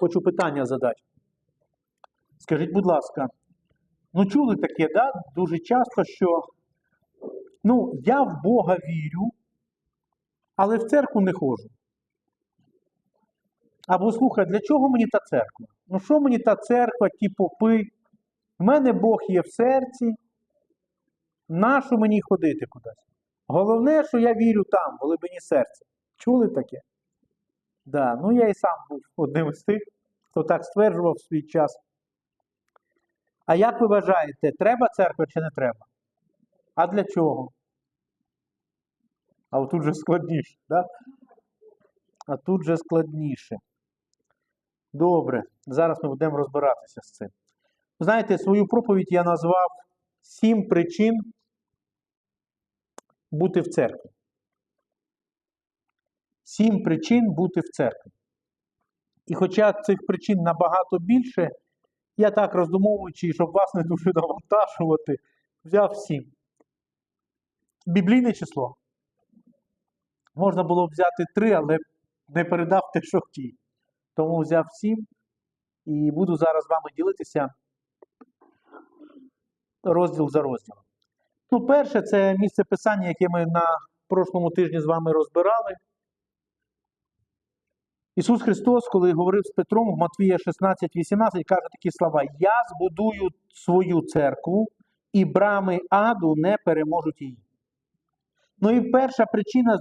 хочу питання задати. Скажіть, будь ласка, ну чули таке, да? дуже часто, що ну, я в Бога вірю, але в церкву не ходжу. Або слухай, для чого мені та церква? Ну що мені та церква, ті попи? В мене Бог є в серці. Нащо мені ходити кудись? Головне, що я вірю там, в глибині серця. Чули таке? Да, ну я і сам був одним із тих, хто так стверджував в свій час. А як ви вважаєте, треба церква чи не треба? А для чого? А отут же складніше, да? А тут же складніше. Добре, зараз ми будемо розбиратися з цим. Знаєте, свою проповідь я назвав сім причин бути в церкві. Сім причин бути в церкві. І хоча цих причин набагато більше, я так роздумовуючи, щоб вас не дуже навантажувати, взяв сім. Біблійне число. Можна було взяти три, але не передав те, що хотів. Тому взяв сім і буду зараз з вами ділитися розділ за розділом. Ну, перше, це місце писання, яке ми на прошлому тижні з вами розбирали. Ісус Христос, коли говорив з Петром в Матвія 16,18, каже такі слова: Я збудую свою церкву, і брами аду не переможуть її. Ну і перша причина,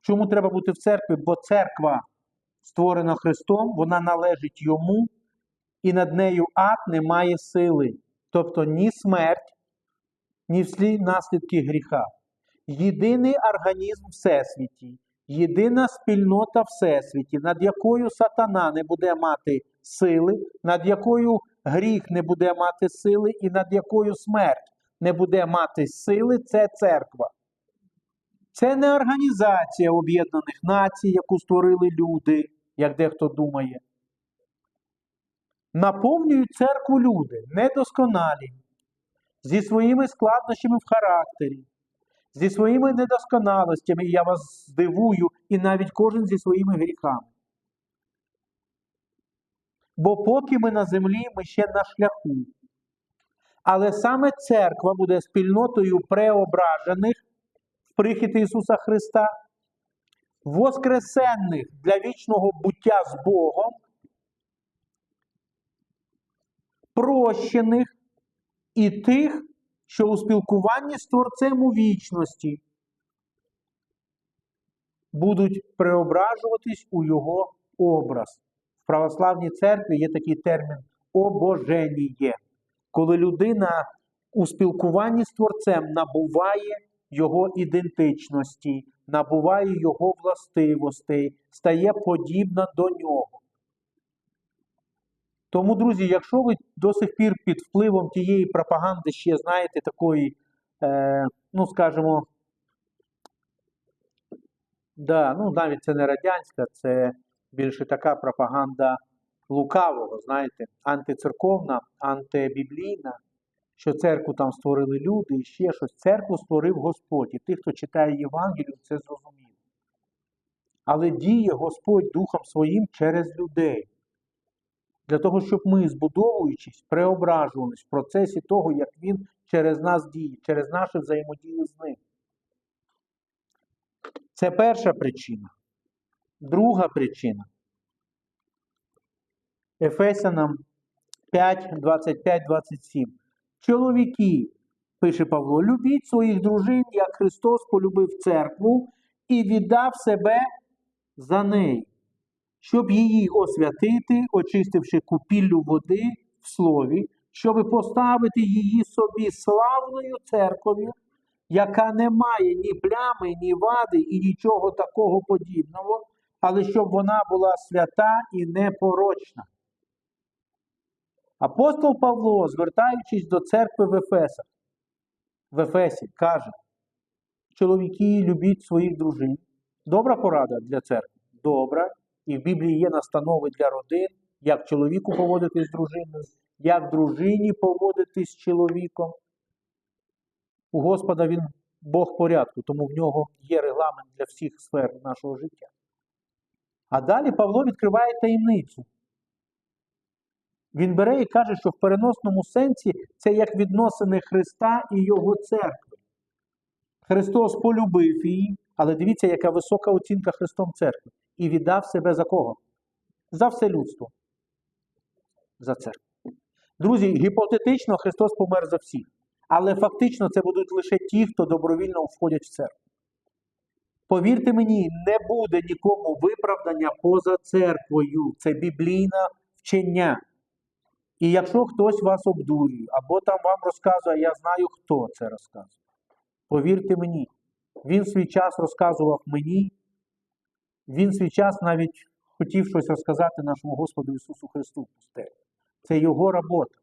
чому треба бути в церкві, бо церква створена Христом, вона належить йому, і над нею ад не має сили. Тобто ні смерть, ні всі наслідки гріха. Єдиний організм Всесвіті, єдина спільнота Всесвіті, над якою сатана не буде мати сили, над якою гріх не буде мати сили, і над якою смерть не буде мати сили, це церква. Це не організація Об'єднаних Націй, яку створили люди, як дехто думає. Наповнюють церкву люди недосконалі, зі своїми складнощами в характері, зі своїми недосконалостями, я вас здивую, і навіть кожен зі своїми гріхами. Бо поки ми на землі, ми ще на шляху. Але саме церква буде спільнотою преображених в прихід Ісуса Христа, воскресенних для вічного буття з Богом, прощених і тих, що у спілкуванні з Творцем у вічності будуть преображуватись у Його образ. В православній церкві є такий термін обоженіє, коли людина у спілкуванні з Творцем набуває Його ідентичності, набуває Його властивостей, стає подібна до нього. Тому, друзі, якщо ви до сих пір під впливом тієї пропаганди ще знаєте такої, е, ну, скажімо, да, ну, навіть це не радянська, це більше така пропаганда лукавого, знаєте, антицерковна, антибіблійна, що церкву там створили люди і ще щось. Церкву створив Господь. І тих, хто читає Євангелію, це зрозумів. Але діє Господь Духом Своїм через людей. Для того, щоб ми, збудовуючись, преображувались в процесі того, як Він через нас діє, через нашу взаємодію з ним. Це перша причина. Друга причина. Ефесянам 5, 25, 27. Чоловіки, пише Павло, любіть своїх дружин, як Христос полюбив церкву і віддав себе за неї щоб її освятити, очистивши купіллю води в слові, щоб поставити її собі славною церков'ю, яка не має ні плями, ні вади і нічого такого подібного, але щоб вона була свята і непорочна. Апостол Павло, звертаючись до церкви в Ефесах, в Ефесі, каже: чоловіки, любіть своїх дружин. Добра порада для церкви? Добра. І в Біблії є настанови для родин, як чоловіку поводитись з дружиною, як дружині поводитись з чоловіком. У Господа він Бог порядку, тому в нього є регламент для всіх сфер нашого життя. А далі Павло відкриває таємницю. Він бере і каже, що в переносному сенсі це як відносини Христа і Його церкви. Христос полюбив її, але дивіться, яка висока оцінка Христом церкви. І віддав себе за кого? За все людство. За церкву. Друзі, гіпотетично Христос помер за всіх. Але фактично це будуть лише ті, хто добровільно входять в церкву. Повірте мені, не буде нікому виправдання поза церквою. Це біблійне вчення. І якщо хтось вас обдурює, або там вам розказує, я знаю, хто це розказує. Повірте мені, він свій час розказував мені, він свій час навіть хотів щось розказати нашому Господу Ісусу Христу пустелі. Це його робота.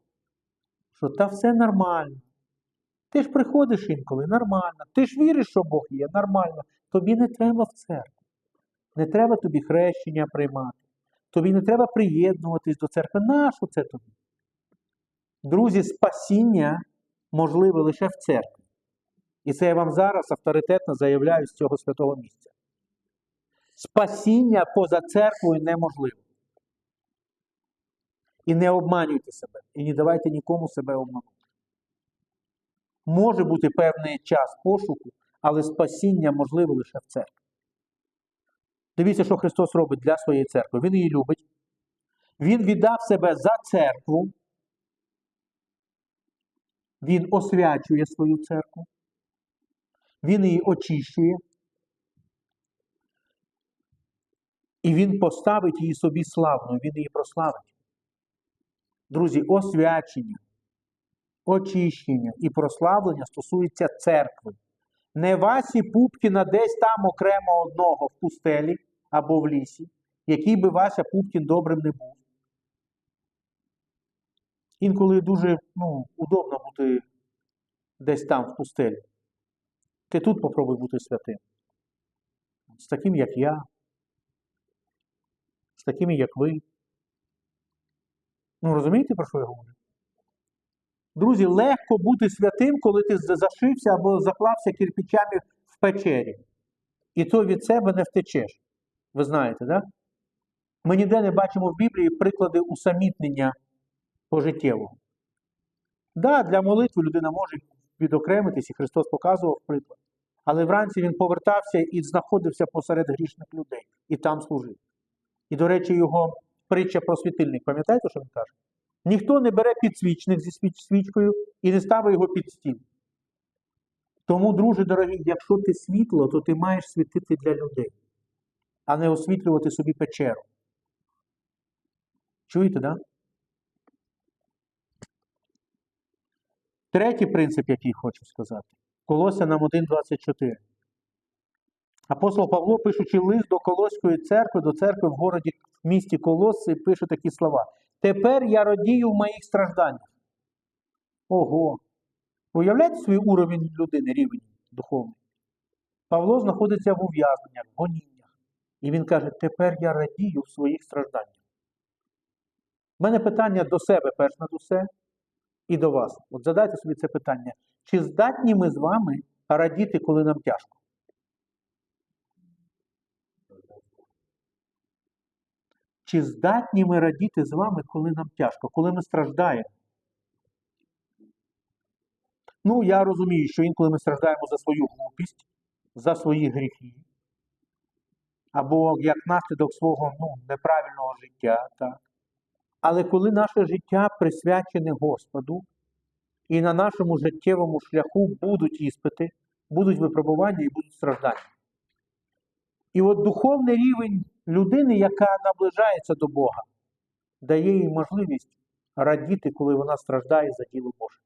Що та все нормально. Ти ж приходиш інколи, нормально. Ти ж віриш, що Бог є, нормально. Тобі не треба в церкву. Не треба тобі хрещення приймати. Тобі не треба приєднуватись до церкви. Нащо це тобі? Друзі, спасіння можливе лише в церкві. І це я вам зараз авторитетно заявляю з цього святого місця. Спасіння поза церквою неможливо. І не обманюйте себе, і не давайте нікому себе обманути. Може бути певний час пошуку, але спасіння можливе лише в церкві. Дивіться, що Христос робить для своєї церкви. Він її любить. Він віддав себе за церкву. Він освячує свою церкву. Він її очищує. І він поставить її собі славною, він її прославить. Друзі, освячення, очищення і прославлення стосується церкви. Не Васі Пупкіна десь там окремо одного в пустелі або в лісі, який би Вася Пупкін добрим не був. Інколи дуже ну, удобно бути десь там в пустелі. Ти тут попробуй бути святим. З таким, як я, з такими, як ви. Ну, розумієте, про що я говорю? Друзі, легко бути святим, коли ти зашився або заклався кирпичами в печері. І то від себе не втечеш. Ви знаєте. Да? Ми ніде не бачимо в Біблії приклади усамітнення пожиттєвого. Да, для молитви людина може відокремитись, і Христос показував приклад. Але вранці він повертався і знаходився посеред грішних людей і там служив. І, до речі, його притча про світильник, пам'ятаєте, що він каже? Ніхто не бере підсвічник зі свічкою і не ставить його під стіл. Тому, друже дорогий, якщо ти світло, то ти маєш світити для людей, а не освітлювати собі печеру. Чуєте? Да? Третій принцип, який хочу сказати. Колосянам 1.24. Апостол Павло, пишучи лист до Колоської церкви, до церкви в городі в місті Колоси, пише такі слова. Тепер я радію в моїх стражданнях. Ого! Уявляєте свій уровень людини, рівень духовний? Павло знаходиться в ув'язненнях, в гоніннях. І він каже: тепер я радію в своїх стражданнях. У мене питання до себе, перш над усе, і до вас. От задайте собі це питання. Чи здатні ми з вами радіти, коли нам тяжко? Чи здатні ми радіти з вами, коли нам тяжко, коли ми страждаємо? Ну, я розумію, що інколи ми страждаємо за свою глупість, за свої гріхи, або як наслідок свого ну, неправильного життя. так. Але коли наше життя присвячене Господу, і на нашому життєвому шляху будуть іспити, будуть випробування і будуть страждання. І от духовний рівень людини, яка наближається до Бога, дає їй можливість радіти, коли вона страждає за діло Боже.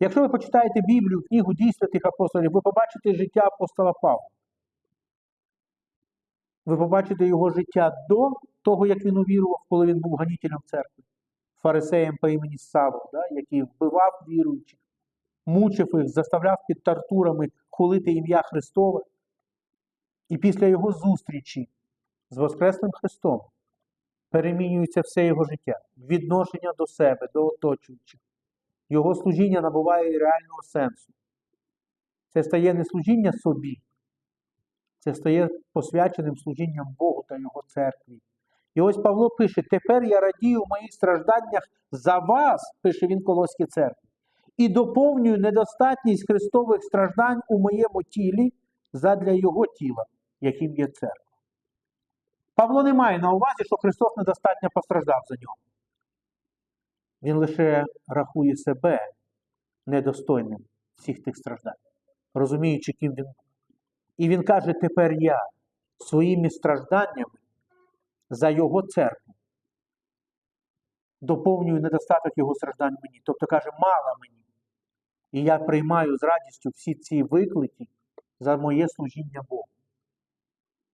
Якщо ви почитаєте Біблію, книгу дій святих апостолів, ви побачите життя апостола Павла. Ви побачите його життя до того, як він увірував, коли він був ганітелем церкви, фарисеєм по імені Савов, да, який вбивав віруючих, мучив їх, заставляв під тартурами хулити ім'я Христове. І після його зустрічі з Воскресним Христом перемінюється все його життя, відношення до себе, до оточуючих. Його служіння набуває реального сенсу. Це стає не служіння собі, це стає посвяченим служінням Богу та Його церкві. І ось Павло пише: тепер я радію в моїх стражданнях за вас, пише він Колоській церкві, і доповнюю недостатність Христових страждань у моєму тілі задля Його тіла, яким є церква. Павло не має на увазі, що Христос недостатньо постраждав за нього. Він лише рахує себе недостойним всіх тих страждань, розуміючи, ким він. І він каже: тепер я своїми стражданнями за його церкву доповнюю недостаток його страждань мені. Тобто каже, мало мені. І я приймаю з радістю всі ці виклики за моє служіння Богу.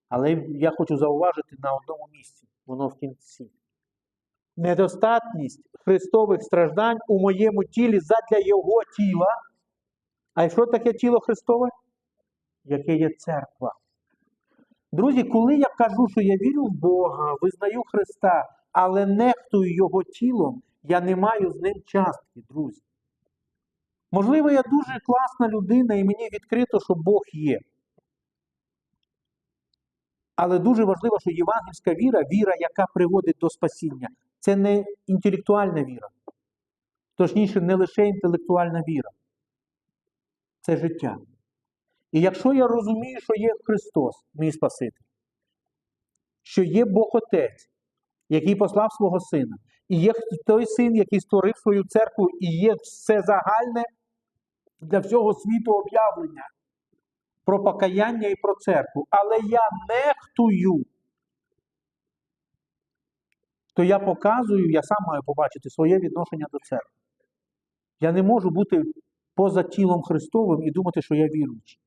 Але я хочу зауважити на одному місці, воно в кінці. Недостатність Христових страждань у моєму тілі задля Його тіла. А що таке тіло Христове? Яке є церква. Друзі, коли я кажу, що я вірю в Бога, визнаю Христа, але нехтую Його тілом, я не маю з ним частки, друзі. Можливо, я дуже класна людина і мені відкрито, що Бог є. Але дуже важливо, що євангельська віра, віра, яка приводить до спасіння, це не інтелектуальна віра. Точніше, не лише інтелектуальна віра. Це життя. І якщо я розумію, що є Христос, мій Спаситель, що є Бог Отець, який послав свого Сина, і є той син, який створив свою церкву, і є все загальне для всього світу об'явлення про покаяння і про церкву, але я нехтую, то я показую, я сам маю побачити своє відношення до церкви. Я не можу бути поза тілом Христовим і думати, що я віруючий.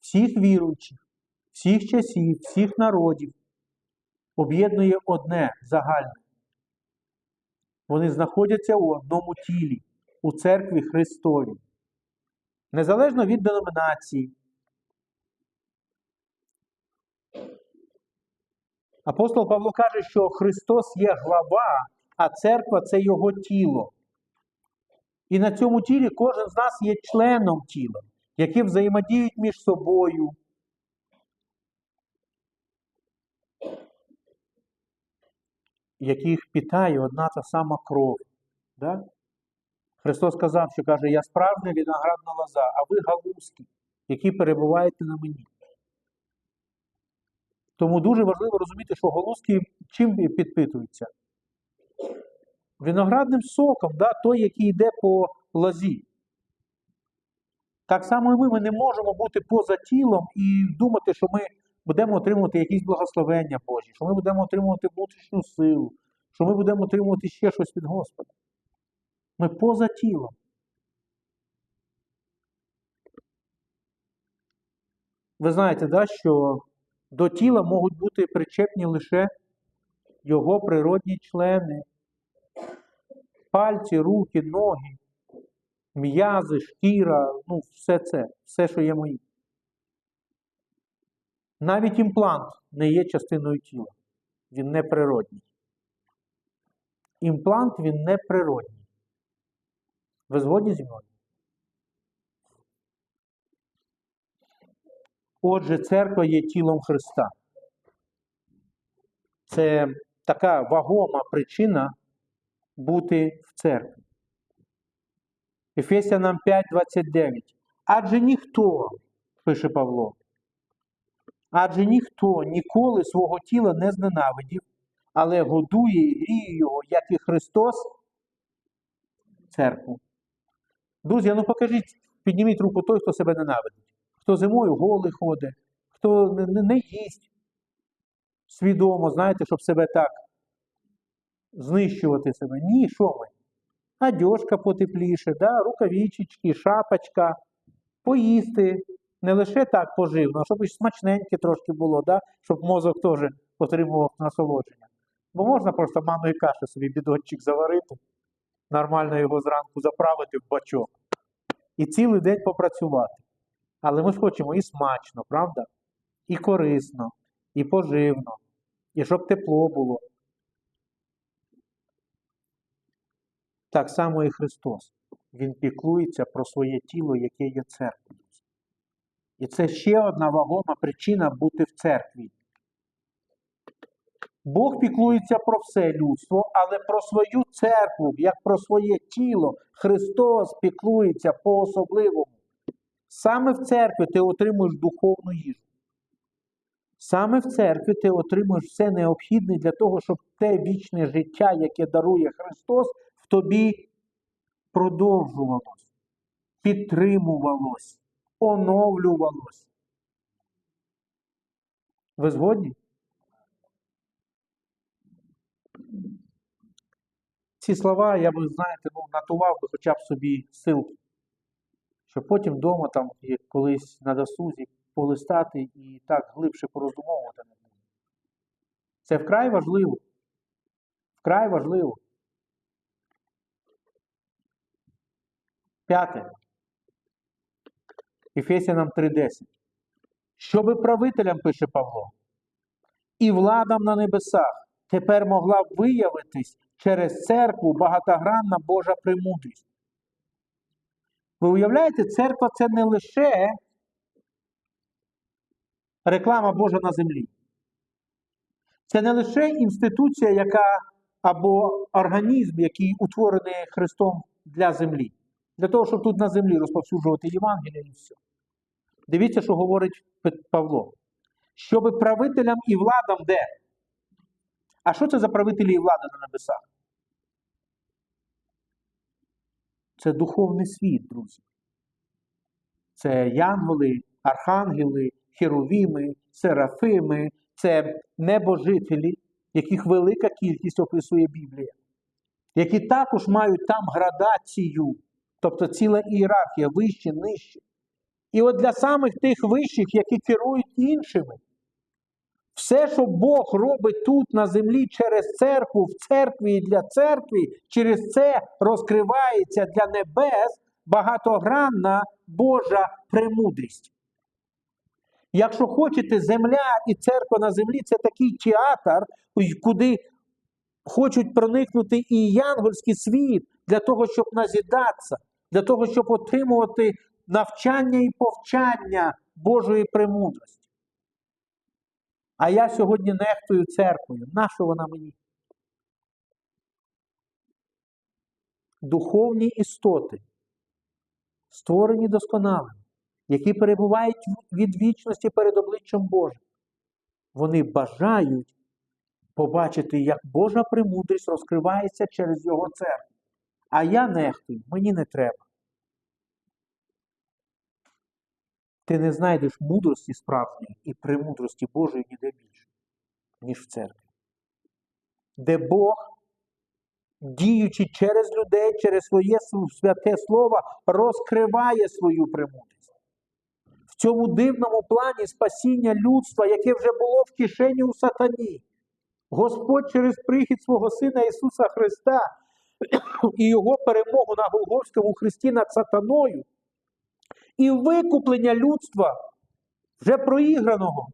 Всіх віруючих, всіх часів, всіх народів об'єднує одне загальне. Вони знаходяться у одному тілі, у церкві Христовій. Незалежно від деномінації. Апостол Павло каже, що Христос є глава, а церква це Його тіло. І на цьому тілі кожен з нас є членом тіла, які взаємодіють між собою. Яких питає одна та сама кров. Да? Христос сказав, що каже, я справжня виноградна лоза, а ви галузки, які перебуваєте на мені. Тому дуже важливо розуміти, що галузки чим підпитуються? Виноградним соком, да, той, який йде по лозі. Так само і ми, ми не можемо бути поза тілом і думати, що ми будемо отримувати якісь благословення Божі, що ми будемо отримувати внутрішню силу, що ми будемо отримувати ще щось від Господа. Ми поза тілом. Ви знаєте, да, що до тіла можуть бути причепні лише його природні члени, пальці, руки, ноги, м'язи, шкіра, ну, все це, все, що є моїм. Навіть імплант не є частиною тіла. Він не природній. Імплант він не природній. Ви згодні зі мною? Отже, церква є тілом Христа. Це така вагома причина бути в церкві. Ефесянам 5:29. Адже ніхто, пише Павло, адже ніхто ніколи свого тіла не зненавидів, але годує і гріє його, як і Христос, церкву. Друзі, ну покажіть, підніміть руку той, хто себе ненавидить. Хто зимою голий ходить, хто не, не, їсть свідомо, знаєте, щоб себе так знищувати себе. Ні, що ми? Одежка потепліше, да? рукавичечки, шапочка, поїсти. Не лише так поживно, а щоб і смачненьке трошки було, да? щоб мозок теж отримував насолодження. Бо можна просто манної каші собі бідончик заварити, нормально його зранку заправити в бачок і цілий день попрацювати. Але ми ж хочемо і смачно, правда? І корисно, і поживно, і щоб тепло було. Так само і Христос. Він піклується про своє тіло, яке є церквою. І це ще одна вагома причина бути в церкві. Бог піклується про все людство, але про свою церкву, як про своє тіло, Христос піклується по-особливому. Саме в церкві ти отримуєш духовну їжу. Саме в церкві ти отримуєш все необхідне для того, щоб те вічне життя, яке дарує Христос, в тобі продовжувалось, підтримувалось, оновлювалось. Ви згодні? Ці слова я би, знаєте, ну, натував би хоча б собі силки, щоб потім вдома там колись на досузі полистати і так глибше пороздумовувати над ним. Це вкрай важливо. Вкрай важливо. П'яте. Ефесянам 3.10. Щоби правителям, пише Павло, і владам на небесах тепер могла виявитись через церкву багатогранна Божа премудрість. Ви уявляєте, церква це не лише реклама Божа на землі. Це не лише інституція, яка або організм, який утворений Христом для землі, для того, щоб тут на землі розповсюджувати Євангелія і все. Дивіться, що говорить Павло. Щоби правителям і владам де? А що це за правителі і влади на небесах? Це духовний світ, друзі. Це янголи, архангели, херовіми, серафими, це небожителі, яких велика кількість описує Біблія, які також мають там градацію, тобто ціла ієрархія, вище, нижче. І от для самих тих вищих, які керують іншими, все, що Бог робить тут на землі через церкву, в церкві і для церкви, через це розкривається для небес багатогранна Божа премудрість. Якщо хочете, земля і церква на землі це такий театр, куди хочуть проникнути і янгольський світ для того, щоб назідатися, для того, щоб отримувати навчання і повчання Божої премудрості. А я сьогодні нехтую церквою. Нащо вона мені? Духовні істоти, створені досконалими, які перебувають від вічності перед обличчям Божим. Вони бажають побачити, як Божа премудрість розкривається через Його церкву. А я нехтую, мені не треба. Ти не знайдеш мудрості справжньої і премудрості Божої ніде більше, ніж в церкві. Де Бог, діючи через людей, через своє святе Слово, розкриває свою премудрість. В цьому дивному плані спасіння людства, яке вже було в кишені у сатані, Господь через прихід свого Сина Ісуса Христа і Його перемогу на Голгофському Христі над сатаною і викуплення людства вже проіграного.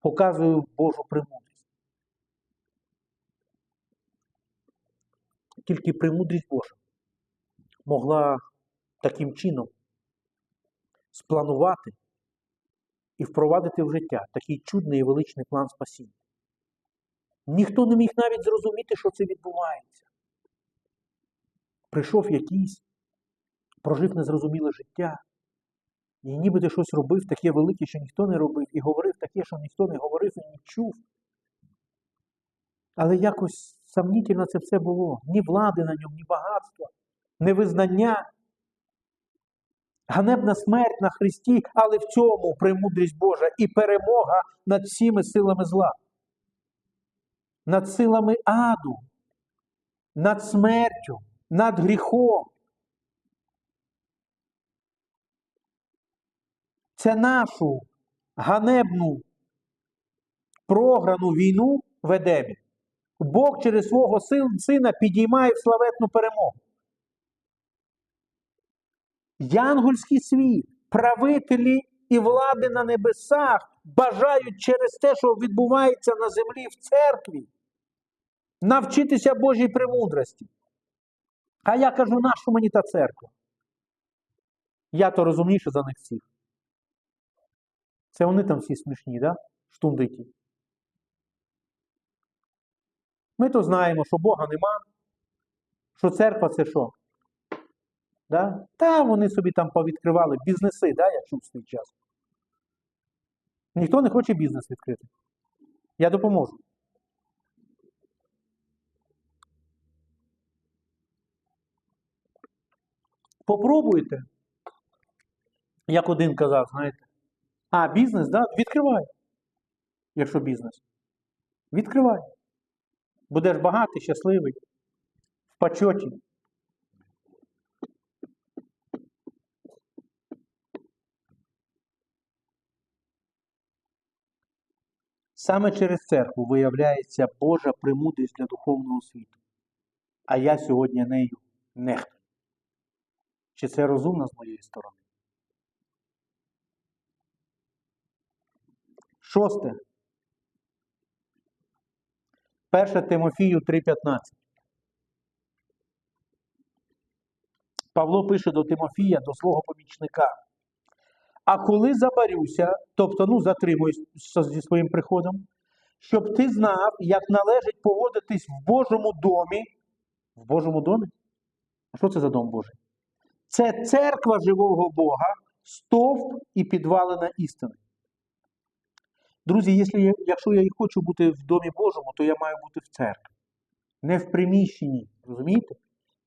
Показує Божу премудрість. Тільки премудрість Божа могла таким чином спланувати і впровадити в життя такий чудний і величний план спасіння. Ніхто не міг навіть зрозуміти, що це відбувається. Прийшов якийсь прожив незрозуміле життя, і нібито щось робив таке велике, що ніхто не робив, і говорив таке, що ніхто не говорив і не чув. Але якось сомнітельно це все було. Ні влади на ньому, ні багатства, ні визнання. Ганебна смерть на Христі, але в цьому премудрість Божа і перемога над всіми силами зла, над силами аду, над смертю, над гріхом. Це нашу ганебну програну війну в Едемі. Бог через свого сина підіймає в славетну перемогу. Янгольський світ, правителі і влади на небесах бажають через те, що відбувається на землі в церкві, навчитися Божій премудрості. А я кажу, нашу мені та церква? Я то розумніше за них всіх. Це вони там всі смішні, да? штундиті. Ми то знаємо, що Бога нема, що церква це що? Да? Та вони собі там повідкривали бізнеси, да, я чув свій час. Ніхто не хоче бізнес відкрити. Я допоможу. Попробуйте. Як один казав, знаєте. А, бізнес, да? Відкривай. Якщо бізнес. Відкривай. Будеш багатий, щасливий, в почоті. Саме через церкву виявляється Божа премудрість для духовного світу. А я сьогодні нею нехтую. Чи це розумно з моєї сторони? Шосте. 1 Тимофію 3,15. Павло пише до Тимофія, до свого помічника. А коли забарюся, тобто ну, затримуюсь зі своїм приходом, щоб ти знав, як належить поводитись в Божому домі. В Божому домі? А що це за дом Божий? Це церква живого Бога, стовп і підвалина істини. Друзі, якщо я, якщо я і хочу бути в домі Божому, то я маю бути в церкві. Не в приміщенні. Розумієте?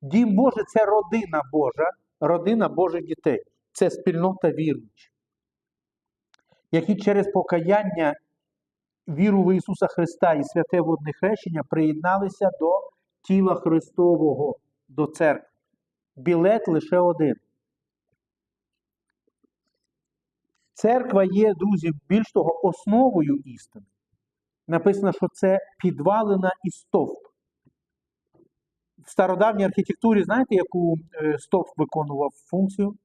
Дім Божий це родина Божа, родина Божих дітей. Це спільнота віруючих, які через покаяння віру в Ісуса Христа і святе водне хрещення приєдналися до тіла Христового, до церкви. Білет лише один. Церква є, друзі, більш того, основою істини. Написано, що це підвалина і стовп. В стародавній архітектурі, знаєте, яку е, стовп виконував функцію?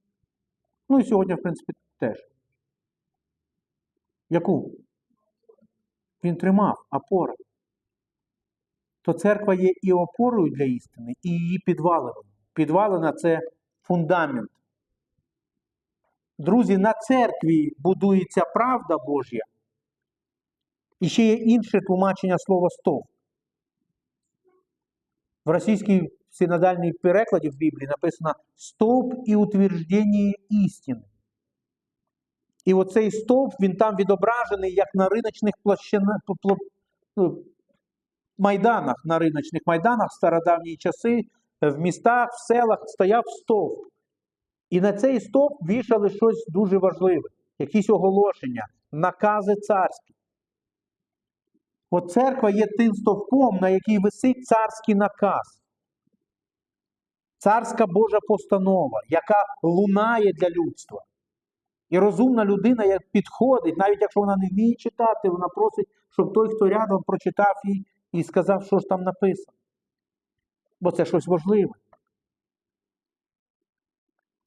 Ну і сьогодні, в принципі, теж. Яку? Він тримав опору. То церква є і опорою для істини, і її підвалиною. Підвалина це фундамент. Друзі, на церкві будується правда Божя. І ще є інше тлумачення слова стовп. В російській синодальній перекладі в Біблії написано стовп і утвердження істини. І оцей стовп, він там відображений як на риночних ну, майданах, на риночних майданах в стародавні часи, в містах, в селах стояв стовп. І на цей стовп вішали щось дуже важливе, якісь оголошення, накази царські. От церква є тим стовпом, на який висить царський наказ. Царська Божа постанова, яка лунає для людства. І розумна людина, як підходить, навіть якщо вона не вміє читати, вона просить, щоб той, хто рядом прочитав їй і сказав, що ж там написано. Бо це щось важливе.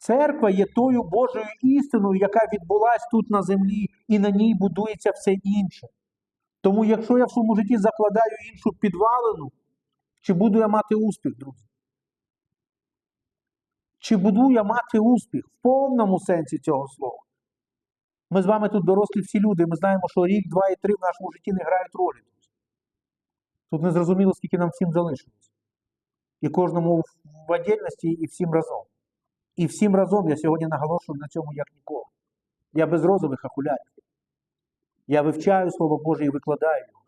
Церква є тою Божою істиною, яка відбулась тут на землі, і на ній будується все інше. Тому, якщо я в своєму житті закладаю іншу підвалину, чи буду я мати успіх, друзі? Чи буду я мати успіх в повному сенсі цього слова? Ми з вами тут дорослі всі люди, ми знаємо, що рік, два і три в нашому житті не грають ролі. Тут не зрозуміло, скільки нам всім залишилось. І кожному в отдельності, і всім разом. І всім разом я сьогодні наголошую на цьому як ніколи. Я без розових окулярів. Я вивчаю Слово Боже і викладаю його.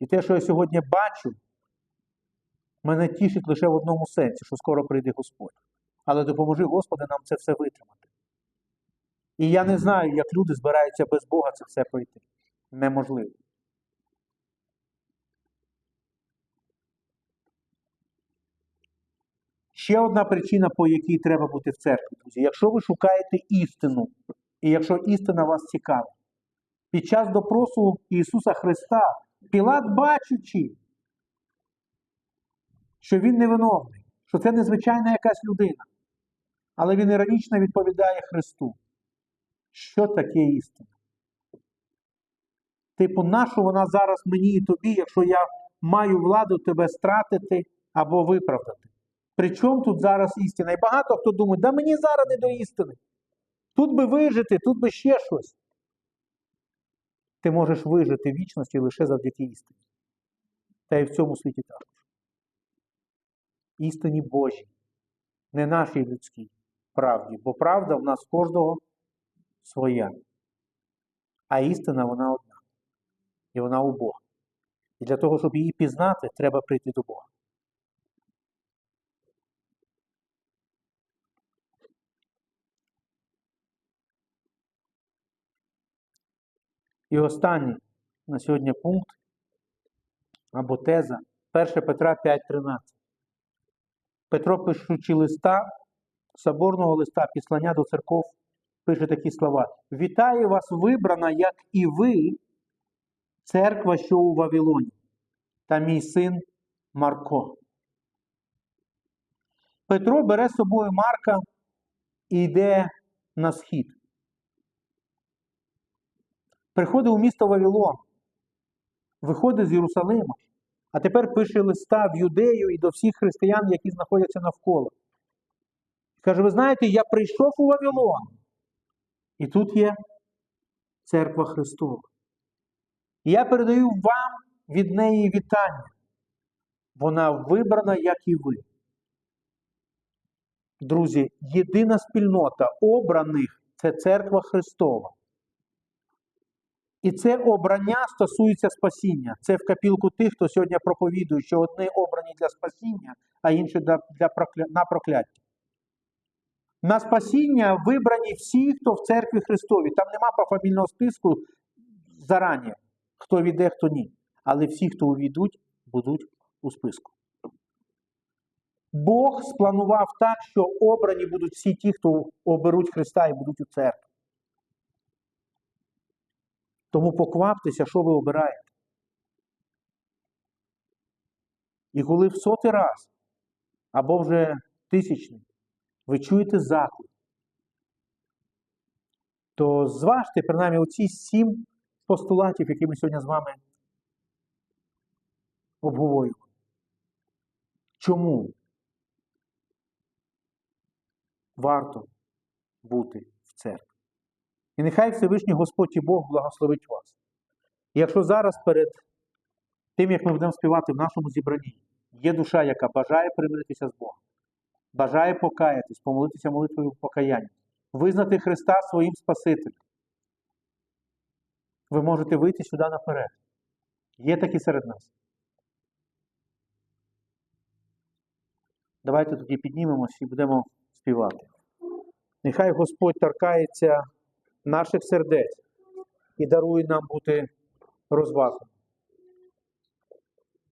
І те, що я сьогодні бачу, мене тішить лише в одному сенсі, що скоро прийде Господь. Але допоможи, Господи, нам це все витримати. І я не знаю, як люди збираються без Бога це все пройти. Неможливо. Ще одна причина, по якій треба бути в церкві, друзі. Якщо ви шукаєте істину, і якщо істина вас цікавить, під час допросу Ісуса Христа, Пілат, бачучи, що Він невиновний, що це незвичайна якась людина, але він іронічно відповідає Христу. Що таке істина? Типу, нащо вона зараз мені і тобі, якщо я маю владу тебе стратити або виправдати? Причому тут зараз істина? І багато хто думає, да мені зараз не до істини. Тут би вижити, тут би ще щось. Ти можеш вижити в вічності лише завдяки істині. та й в цьому світі також. Істині Божій, не нашій людській правді, бо правда в нас кожного своя. А істина вона одна. І вона у Бога. І для того, щоб її пізнати, треба прийти до Бога. І останній на сьогодні пункт або теза 1 Петра 5.13. Петро, пишучи листа, соборного листа, післання до церков, пише такі слова: Вітаю вас, вибрана, як і ви, церква, що у Вавилоні, та мій син Марко. Петро бере з собою Марка і йде на схід. Приходить у місто Вавилон, виходить з Єрусалима, а тепер пише листа в Юдею і до всіх християн, які знаходяться навколо. Каже, ви знаєте, я прийшов у Вавилон, і тут є церква Христова. І я передаю вам від неї вітання. Вона вибрана, як і ви. Друзі, єдина спільнота обраних це церква Христова. І це обрання стосується спасіння. Це в капілку тих, хто сьогодні проповідує, що одні обрані для спасіння, а інші для, для прокля... на прокляття. На спасіння вибрані всі, хто в церкві Христові. Там нема пофамільного списку зарані, хто війде, хто ні. Але всі, хто увійдуть, будуть у списку. Бог спланував так, що обрані будуть всі ті, хто оберуть Христа і будуть у церкві. Тому покваптеся, що ви обираєте. І коли в сотий раз, або вже тисячний, ви чуєте заклик, то зважте, принаймні, оці сім постулатів, які ми сьогодні з вами обговорюємо. Чому варто бути в церкві? І нехай Всевишній Господь і Бог благословить вас. І якщо зараз перед тим, як ми будемо співати в нашому зібранні, є душа, яка бажає примиритися з Богом, бажає покаятись, помолитися молитвою покаяння, визнати Христа своїм Спасителем, ви можете вийти сюди наперед. Є такі серед нас. Давайте тоді піднімемося і будемо співати. Нехай Господь торкається наших сердець і дарує нам бути розважними.